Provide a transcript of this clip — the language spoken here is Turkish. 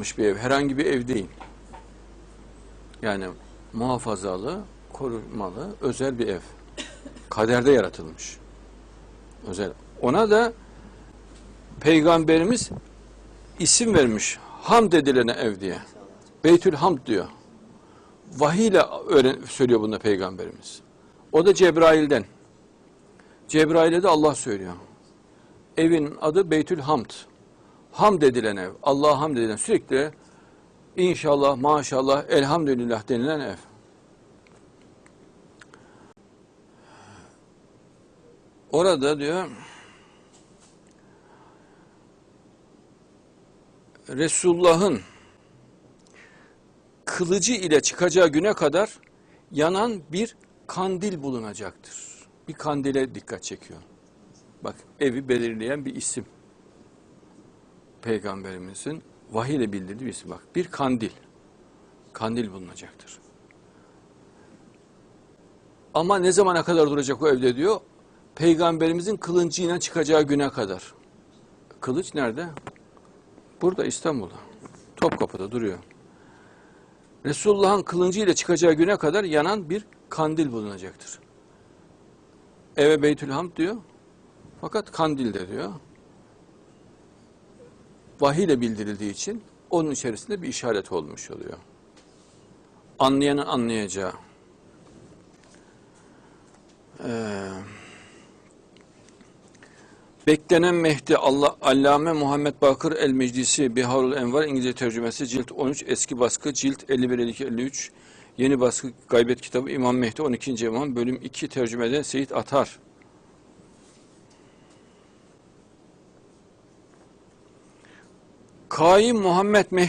bir ev, herhangi bir ev değil. Yani muhafazalı, korumalı, özel bir ev. Kaderde yaratılmış. Özel. Ona da Peygamberimiz isim vermiş. Hamd edilene ev diye. Beytül Hamd diyor. Vahiy ile öğren söylüyor bunu Peygamberimiz. O da Cebrail'den. Cebrail'e de Allah söylüyor. Evin adı Beytül Hamd. Hamd edilen ev. Allah'a hamd edilen sürekli inşallah, maşallah, elhamdülillah denilen ev. Orada diyor Resulullah'ın kılıcı ile çıkacağı güne kadar yanan bir kandil bulunacaktır. Bir kandile dikkat çekiyor. Bak evi belirleyen bir isim. Peygamberimizin vahiy ile bildirdiği bir. Bak bir kandil. Kandil bulunacaktır. Ama ne zamana kadar duracak o evde diyor? Peygamberimizin kılıncıyla çıkacağı güne kadar. Kılıç nerede? Burada İstanbul'da. Topkapı'da duruyor. Resulullah'ın kılıncıyla çıkacağı güne kadar yanan bir kandil bulunacaktır. Eve Beytülhamd diyor. Fakat kandilde diyor. Vahiy ile bildirildiği için onun içerisinde bir işaret olmuş oluyor. Anlayanın anlayacağı. Ee, Beklenen Mehdi Allah Allame Muhammed Bakır El Meclisi Biharul Envar İngilizce tercümesi cilt 13 eski baskı cilt 51 52 53 yeni baskı Gaybet kitabı İmam Mehdi 12. İmam bölüm 2 tercümede Seyit Atar Kaim Muhammed Mehdi